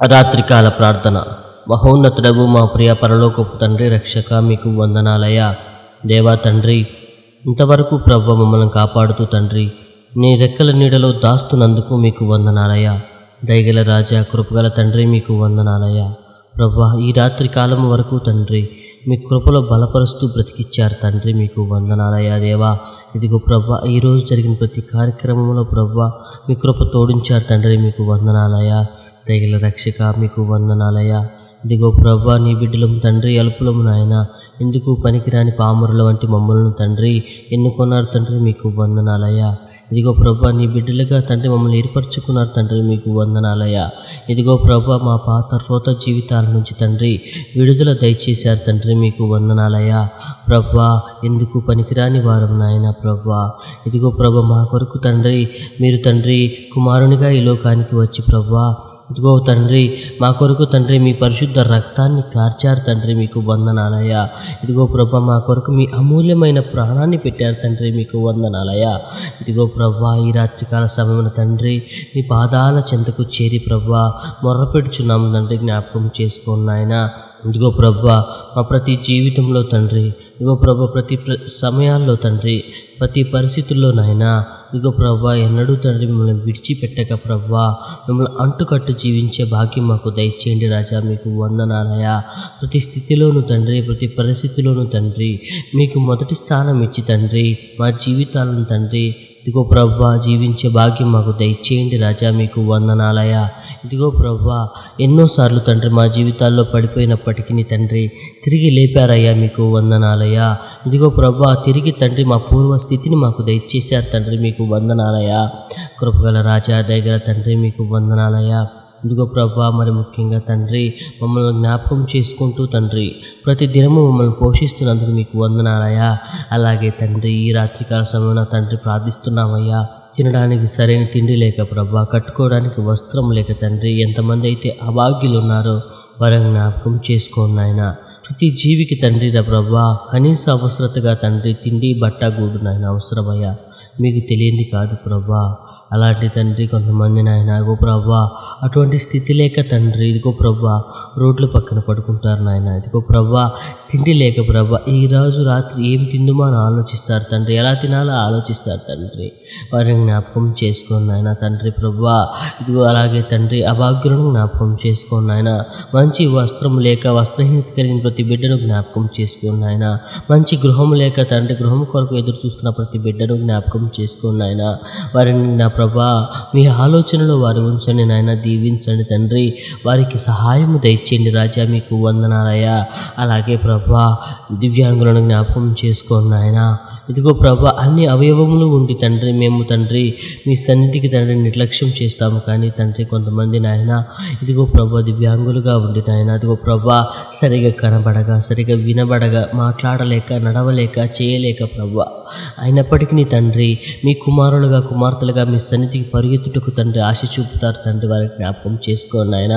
రాత్రికాల ప్రార్థన. మహోన్నతుడవు మా ప్రియ పరలోకపు తండ్రి రక్షక మీకు వందనాలయ. దేవా తండ్రి ఇంతవరకు ప్రభు మమ్మల్ని కాపాడుతూ తండ్రి నీ రెక్కల నీడలో దాస్తున్నందుకు మీకు వందనాలయ. దయగల రాజా కృపగల తండ్రి మీకు వందనాలయ. ప్రభా ఈ రాత్రి కాలం వరకు తండ్రి మీ కృపలో బలపరుస్తూ బ్రతికిచ్చారు తండ్రి మీకు వందనాలయ. దేవా ఇదిగో ప్రభా ఈరోజు జరిగిన ప్రతి కార్యక్రమంలో ప్రభా మీ కృప తోడించారు తండ్రి మీకు వందనాలయ. దయగల రక్షక మీకు వందనాలయ్యా. ఇదిగో ప్రభా నీ బిడ్డలం తండ్రి అల్పులము నాయన. ఎందుకు పనికిరాని పామరుల వంటి మమ్మల్ని తండ్రి? ఎన్నుకున్నారు తండ్రి మీకు వందనాలయ్యా. ఇదిగో ప్రభా నీ బిడ్డలుగా తండ్రి మమ్మల్ని ఏర్పరచుకున్నారు తండ్రి మీకు వందనాలయ ఇదిగో ప్రభా మా పాత రోత జీవితాల నుంచి తండ్రి విడుదల దయచేశారు తండ్రి మీకు వందనాలయ్యా. ప్రభా ఎందుకు పనికిరాని వారం నాయన ప్రభా. ఇదిగో ప్రభా మా కొరకు తండ్రి మీరు తండ్రి కుమారునిగా ఈ లోకానికి వచ్చి ప్రభా ఇదిగో తండ్రి మా కొరకు తండ్రి మీ పరిశుద్ధ రక్తాన్ని కార్చారు తండ్రి మీకు వందనాలయ ఇదిగో ప్రభా మా కొరకు మీ అమూల్యమైన ప్రాణాన్ని పెట్టారు తండ్రి మీకు వందనాలయ ఇదిగో ప్రభా ఈ రాత్రికాల సమయమున తండ్రి మీ పాదాల చెంతకు చేరి ప్రభా మొర్రపెడుచున్నాము తండ్రి జ్ఞాపకం చేసుకోండి నాయన. ఇదిగో ప్రభా మా ప్రతి జీవితంలో తండ్రి ఇదిగో ప్రభ ప్రతి ప్ర సమయాల్లో తండ్రి ప్రతి పరిస్థితుల్లో నాయనా ఇదిగో ప్రభా ఎన్నడూ తండ్రి మిమ్మల్ని విడిచిపెట్టక ప్రభా మిమ్మల్ని అంటుకట్టు జీవించే భాగ్యం మాకు దయచేయండి రాజా మీకు వందనాలయా ప్రతి స్థితిలోనూ తండ్రి ప్రతి పరిస్థితిలోనూ తండ్రి మీకు మొదటి స్థానం ఇచ్చి తండ్రి మా జీవితాలను తండ్రి ఇదిగో ప్రభా జీవించే భాగ్యం మాకు దయచేయండి రాజా మీకు వందనాలయ ఇదిగో ప్రభా ఎన్నోసార్లు తండ్రి మా జీవితాల్లో పడిపోయినప్పటికీ తండ్రి తిరిగి లేపారయ్యా మీకు వందనాలయ ఇదిగో ప్రభా తిరిగి తండ్రి మా పూర్వ స్థితిని మాకు దయచేశారు తండ్రి మీకు వందనాలయ కృపగల రాజా దగ్గర తండ్రి మీకు వందనాలయ ఇదిగో ప్రభా మరి ముఖ్యంగా తండ్రి మమ్మల్ని జ్ఞాపకం చేసుకుంటూ తండ్రి ప్రతి దినము మమ్మల్ని పోషిస్తున్నందుకు మీకు వందనాలయ్యా. అలాగే తండ్రి ఈ రాత్రికాల సమయంలో తండ్రి ప్రార్థిస్తున్నామయ్యా. తినడానికి సరైన తిండి లేక ప్రభా కట్టుకోవడానికి వస్త్రం లేక తండ్రి ఎంతమంది అయితే అభాగ్యులు ఉన్నారో వారిని జ్ఞాపకం చేసుకోండి నాయన. ప్రతి జీవికి తండ్రి రా ప్రభా కనీస అవసరతగా తండ్రి తిండి బట్ట గూడు నాయన అవసరమయ్యా. మీకు తెలియంది కాదు ప్రభా. అలాంటి తండ్రి కొంతమంది నాయన ఇగో ప్రభా అటువంటి స్థితి లేక తండ్రి ఇదిగో ప్రభా రోడ్ల పక్కన పడుకుంటారు నాయన ఇదిగో ప్రభా తిండి లేక ప్రభా ఈ రోజు రాత్రి ఏం తిందుమో అని ఆలోచిస్తారు తండ్రి ఎలా తినాలో ఆలోచిస్తారు తండ్రి. వారిని జ్ఞాపకం చేసుకోండి నాయన తండ్రి ప్రభా ఇదిగో అలాగే తండ్రి అభాగ్యులను జ్ఞాపకం చేసుకోండి నాయన మంచి వస్త్రం లేక వస్త్రహీనత కలిగిన ప్రతి బిడ్డను జ్ఞాపకం చేసుకోండి నాయన మంచి గృహం లేక తండ్రి గృహం కొరకు ఎదురు చూస్తున్న ప్రతి బిడ్డను జ్ఞాపకం చేసుకోండి నాయన. వారిని నా ప్రభా మీ ఆలోచనలో వారు ఉంచండి నాయన దీవించండి తండ్రి. వారికి సహాయము దయచేయండి రాజా మీకు వందనాలయ్యా. అలాగే ప్రభా దివ్యాంగులను జ్ఞాపకం చేసుకోండి నాయన. ఇదిగో ప్రభా అన్ని అవయవములు ఉండి తండ్రి మేము తండ్రి మీ సన్నిధికి తండ్రి నిర్లక్ష్యం చేస్తాము. కానీ తండ్రి కొంతమంది నాయన ఇదిగో ప్రభా దివ్యాంగులుగా ఉండి నాయన ఇదిగో ప్రభా సరిగా కనబడగా సరిగా వినబడగా మాట్లాడలేక నడవలేక చేయలేక ప్రభా. అయినప్పటికీ నీ తండ్రి మీ కుమారులుగా కుమార్తెలుగా మీ సన్నిధికి పరిగెత్తుటకు తండ్రి ఆశ చూపుతారు. తండ్రి వారిని జ్ఞాపకం చేసుకోండి ఆయన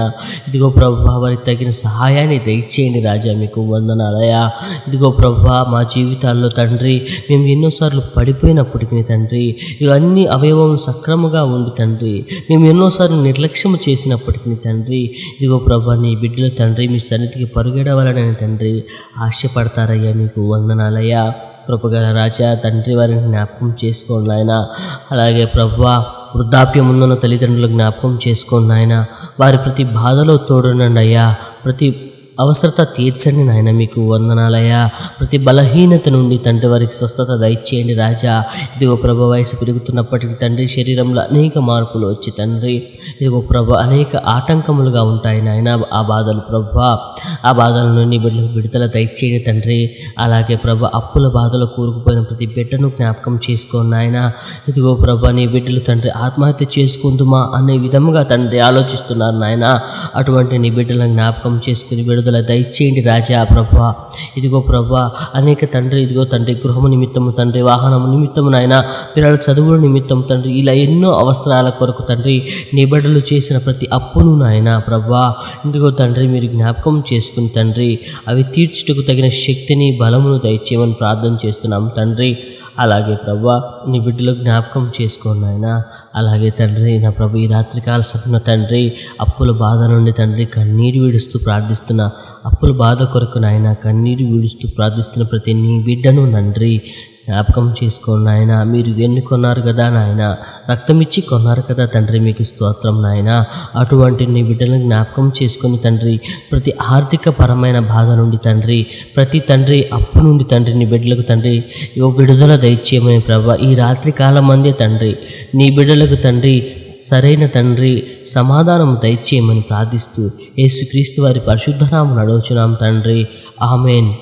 ఇదిగో ప్రభా వారికి తగిన సహాయాన్ని దయచేయండి రాజా. మీకు వందనాలయా ఇదిగో ప్రభా మా జీవితాల్లో తండ్రి మేము ఎన్నోసార్లు పడిపోయినప్పటికీ తండ్రి ఇవన్నీ అవయవములు సక్రమంగా ఉండి తండ్రి మేము ఎన్నోసార్లు నిర్లక్ష్యం చేసినప్పటికీ తండ్రి ఇదిగో ప్రభా నీ బిడ్డల తండ్రి మీ సన్నిధికి పరుగెడవాలని తండ్రి ఆశపడతారయ్యా. మీకు వందనాలయ్యా కృపగల రాజా తండ్రి వారిని జ్ఞాపకం చేసుకోండి ఆయన అలాగే ప్రభా వృద్ధాప్యముందున్న తల్లిదండ్రులు జ్ఞాపకం చేసుకోండి ఆయన వారి ప్రతి బాధలో తోడునండి అయ్యా. ప్రతి అవసరత తీర్చండి నాయన మీకు వందనాలయ్యా. ప్రతి బలహీనత నుండి తండ్రి వారికి స్వస్థత దయచేయండి రాజా. ఇదిగో ప్రభ వయసు పెరుగుతున్నప్పటికీ తండ్రి శరీరంలో అనేక మార్పులు వచ్చి తండ్రి. ఇదిగో ప్రభ అనేక ఆటంకములుగా ఉంటాయి నాయన. ఆ బాధలు ప్రభ ఆ బాధల నుండి బిడ్డ విడుదల దయచేయండి తండ్రి. అలాగే ప్రభ అప్పుల బాధలో కూరుకుపోయిన ప్రతి బిడ్డను జ్ఞాపకం చేసుకోండి నాయన. ఇదిగో ప్రభ నీ బిడ్డలు తండ్రి ఆత్మహత్య చేసుకుందుమా అనే విధముగా తండ్రి ఆలోచిస్తున్నారు నాయన. అటువంటి నీ బిడ్డలను జ్ఞాపకం చేసుకుని విడుదల దయచేయండి రాజా ప్రభా. ఇదిగో ప్రభా అనేక తండ్రి ఇదిగో తండ్రి గృహము నిమిత్తము తండ్రి వాహనము నిమిత్తము నాయన పిల్లల చదువుల నిమిత్తం తండ్రి ఇలా ఎన్నో అవసరాల కొరకు తండ్రి నీ బిడ్డలు చేసిన ప్రతి అప్పును నాయన ప్రభా. ఇదిగో తండ్రి మీరు జ్ఞాపకం చేసుకుని తండ్రి అవి తీర్చుటకు తగిన శక్తిని బలమును దయచేయమని ప్రార్థన చేస్తున్నాం తండ్రి. అలాగే ప్రభా నీ బిడ్డలు జ్ఞాపకం చేసుకోండి ఆయన అలాగే తండ్రి నా ప్రభు ఈ రాత్రికాల సపన తండ్రి అప్పుల బాధ నుండి తండ్రి కన్నీరు విడుస్తూ ప్రార్థిస్తున్న అప్పుల బాధ కొరకు నాయన కన్నీరు విడుస్తూ ప్రార్థిస్తున్న ప్రతి నీ బిడ్డను నండ్రి జ్ఞాపకం చేసుకోండి నాయన. మీరు ఎన్నుకొన్నారు కదా నాయన? రక్తం ఇచ్చి కొన్నారు కదా తండ్రి మీకు స్తోత్రం నాయన. అటువంటి నీ బిడ్డలను జ్ఞాపకం చేసుకుని తండ్రి ప్రతి ఆర్థిక పరమైన బాధ నుండి తండ్రి ప్రతి తండ్రి అప్పు నుండి తండ్రి నీ బిడ్డలకు తండ్రి విడుదల దయచేయమని ప్రభా. ఈ రాత్రి కాలం అందే తండ్రి నీ బిడ్డలకు తండ్రి సరైన తండ్రి సమాధానం దయచేయమని ప్రార్థిస్తూ యేసుక్రీస్తు వారి పరిశుద్ధనామం నడుచున్నాం తండ్రి. ఆమెన్.